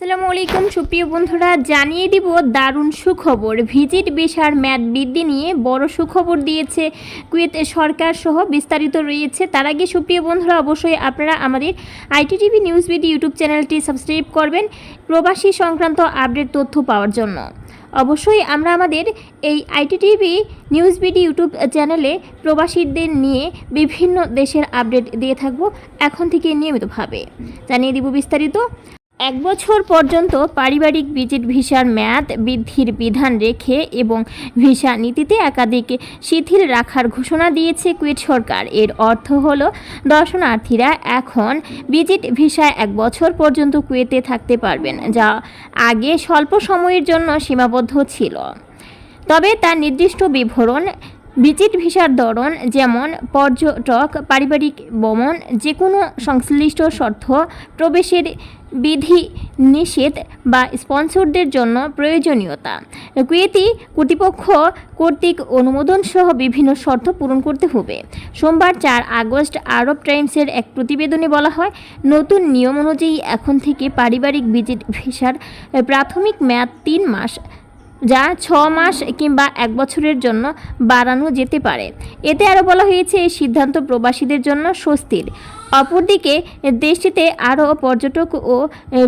আসসালামু আলাইকুম, সুপ্রিয় বন্ধুরা, জানিয়ে দিব দারুণ সুখবর। ভিজিট ভিসার মেয়াদ বৃদ্ধি নিয়ে বড় সুখবর দিয়েছে কুয়েত সরকার সহ বিস্তারিত রয়েছে। তার আগে, সুপ্রিয় বন্ধুরা, অবশ্যই আপনারা আমাদের আইটিটিভি নিউজ বিডি ইউটিউব চ্যানেলটি সাবস্ক্রাইব করবেন প্রবাসী সংক্রান্ত আপডেট তথ্য পাওয়ার জন্য। অবশ্যই আমরা আমাদের এই আইটিটিভি নিউজ বিডি ইউটিউব চ্যানেলে প্রবাসীদের নিয়ে বিভিন্ন দেশের আপডেট দিয়ে থাকব। এখন থেকে নিয়মিতভাবে। জানিয়ে দিব বিস্তারিত। এক বছর পর্যন্ত পারিবারিক ভিজিট ভিসার মেয়াদ বৃদ্ধির বিধান রেখে এবং ভিসা নীতিতে একাধিক শিথিল রাখার ঘোষণা দিয়েছে কুয়েত সরকার। এর অর্থ হল, দর্শনার্থীরা এখন ভিজিট ভিসায় এক বছর পর্যন্ত কুয়েতে থাকতে পারবেন, যা আগে স্বল্প সময়ের জন্য সীমাবদ্ধ ছিল। তবে তার নির্দিষ্ট বিবরণ, ভিজিট ভিসার ধরন যেমন পর্যটক, পারিবারিক ভ্রমণ যে কোনো সংশ্লিষ্ট শর্ত প্রবেশের বিধি, নিষেধ বা স্পন্সরদের জন্য প্রয়োজনীয়তা। কুয়েতি কর্তৃপক্ষ কর্তৃক অনুমোদন সহ বিভিন্ন শর্ত পূরণ করতে হবে। সোমবার চার আগস্ট আরব টাইমসের এক প্রতিবেদনে বলা হয়, নতুন নিয়ম অনুযায়ী এখন থেকে পারিবারিক ভিজিট ভিসার প্রাথমিক মেয়াদ তিন মাস। যা ছ মাস কিংবা এক বছরের জন্য বাড়ানো যেতে পারে। এতে আরও বলা হয়েছে, এই সিদ্ধান্ত প্রবাসীদের জন্য স্বস্তির। অপরদিকে, দেশটিতে আরও পর্যটক ও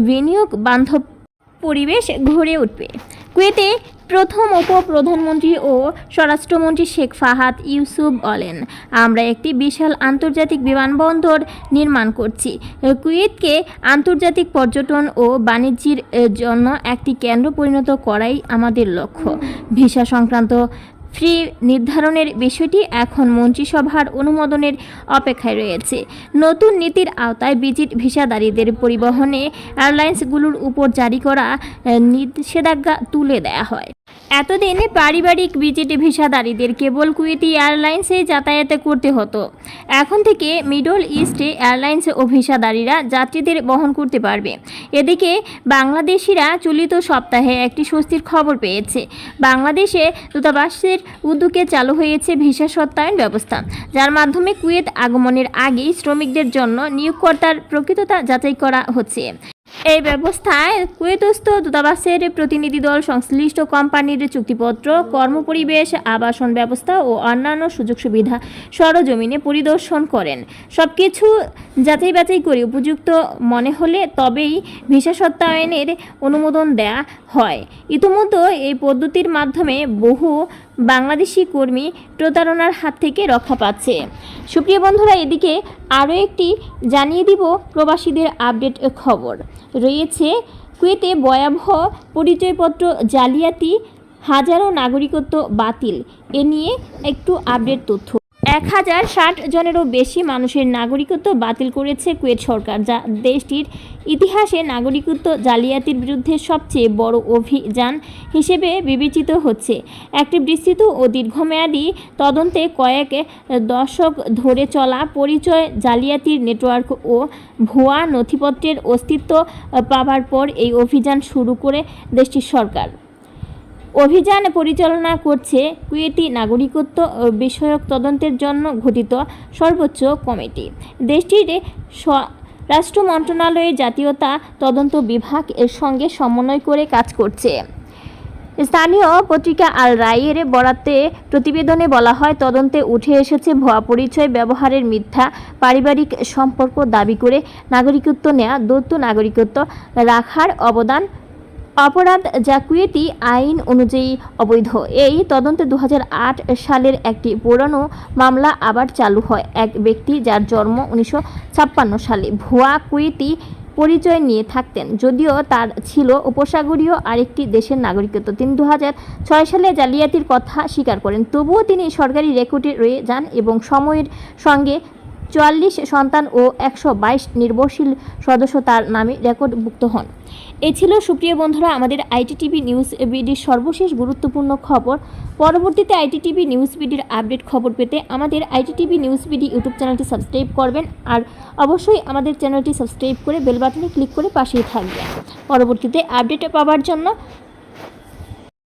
বিনিয়োগ বান্ধব পরিবেশ ঘুরে উঠবে। কুয়েতে প্রথম উপ প্রধানমন্ত্রী ও স্বরাষ্ট্রমন্ত্রী শেখ ফাহাদ ইউসুফ বলেন, আমরা একটি বিশাল আন্তর্জাতিক বিমানবন্দর নির্মাণ করছি। কুয়েতকে আন্তর্জাতিক পর্যটন ও বাণিজ্যের জন্য একটি কেন্দ্র পরিণত করাই আমাদের লক্ষ্য। ভিসা সংক্রান্ত ফ্রি নির্ধারণের বিষয়টি এখন মন্ত্রিসভার অনুমোদনের অপেক্ষায় রয়েছে। নতুন নীতির আওতায় বিজিট ভিসাদারীদের পরিবহনে এয়ারলাইন্সগুলোর উপর জারি করা নিষেধাজ্ঞা তুলে দেওয়া হয়। এতদিন পারিবারিক ভিজিট ভিসাদারীদের কেবল কুয়েতি এয়ারলাইন্সে যাতায়াত করতে হতো। এখন থেকে মিডল ইস্টে এয়ারলাইন্স ও ভিসাদারীরা যাত্রীদের বহন করতে পারবে। এদিকে বাংলাদেশিরা চলিত সপ্তাহে একটি স্বস্তির খবর পেয়েছে। বাংলাদেশে দূতাবাসের উদ্যোগে চালু হয়েছে ভিসা সত্যায়ন ব্যবস্থা, যার মাধ্যমে কুয়েত আগমনের আগেই শ্রমিকদের জন্য নিয়োগকর্তার প্রকৃততা যাচাই করা হচ্ছে। এই ব্যবস্থায় কুয়েতস্থ দূতাবাসের প্রতিনিধি দল, সংশ্লিষ্ট কোম্পানির চুক্তিপত্র, কর্মপরিবেশ, আবাসন ব্যবস্থা ও অন্যান্য সুযোগ সুবিধা সরজমিনে পরিদর্শন করেন। সব কিছু যাচাই বাছাই করে উপযুক্ত মনে হলে তবেই ভিসা সত্যায়নের অনুমোদন দেয়া হয়। ইতিমধ্যে এই পদ্ধতির মাধ্যমে বহু বাংলাদেশি কর্মী প্রতারণার হাত থেকে রক্ষা পাচ্ছে। সুপ্রিয় বন্ধুরা, এদিকে আরও একটি জানিয়ে দিব প্রবাসীদের আপডেট খবর। রয়েছে কুয়েতে ভয়াবহ পরিচয়পত্র জালিয়াতি, হাজারো নাগরিকত্ব বাতিল। এ নিয়ে একটু আপডেট তথ্য। এক হাজার ষাট জনেরও বেশি মানুষের নাগরিকত্ব বাতিল করেছে কুয়েত সরকার, যা দেশটির ইতিহাসে নাগরিকত্ব জালিয়াতির বিরুদ্ধে সবচেয়ে বড় অভিযান হিসেবে বিবেচিত হচ্ছে। একটি বিস্তৃত ও দীর্ঘমেয়াদী তদন্তে কয়েক দশক ধরে চলা পরিচয় জালিয়াতির নেটওয়ার্ক ও ভুয়া নথিপত্রের অস্তিত্ব পাওয়ার পর এই অভিযান শুরু করে দেশটির সরকার। অভিযান পরিচালনা করছে কুয়েতি নাগরিকত্ব বিষয়ক তদন্তের জন্য গঠিত সর্বোচ্চ কমিটি। দেশটির রাষ্ট্র মন্ত্রণালয়ের জাতীয়তা তদন্ত বিভাগ এর সঙ্গে সমন্বয় করে কাজ করছে। স্থানীয় পত্রিকা আল রায়ের বরাতে প্রতিবেদনে বলা হয়, তদন্তে উঠে এসেছে ভুয়া পরিচয়, ব্যবহারের মিথ্যা, পারিবারিক সম্পর্ক দাবি করে নাগরিকত্ব নেওয়া দত্ত নাগরিকত্ব রাখার অবদান অপরাধ যা কুয়েতি আইন অনুযায়ী অবৈধ। এই তদন্তে দু হাজার আট সালের একটি পুরনো মামলা আবার চালু হয়। এক ব্যক্তি যার জন্ম উনিশশো ছাপ্পান্ন সালে ভুয়া কুয়েতি পরিচয় নিয়ে থাকতেন, যদিও তার ছিল উপসাগরীয় আরেকটি দেশের নাগরিকত্ব। তিনি দু সালে জালিয়াতির কথা স্বীকার করেন। তবুও তিনি সরকারি রেকর্ডে রয়ে যান এবং সময়ের সঙ্গে চুয়াল্লিশ সন্তান ও একশো বাইশ নির্ভরশীল সদস্য তার নামে রেকর্ডভুক্ত হন। এ ছিল, সুপ্রিয় বন্ধুরা, আমাদের আইটিটিভি নিউজ বিডির সর্বশেষ গুরুত্বপূর্ণ খবর। পরবর্তীতে আইটিটিভি নিউজ বিডির আপডেট খবর পেতে আমাদের আইটিটিভি নিউজ বিডি ইউটিউব চ্যানেলটি সাবস্ক্রাইব করবেন আর অবশ্যই আমাদের চ্যানেলটি সাবস্ক্রাইব করে বেল বাটনে ক্লিক করে পাশেই থাকবেন। পরবর্তীতে আপডেট পাওয়ার জন্য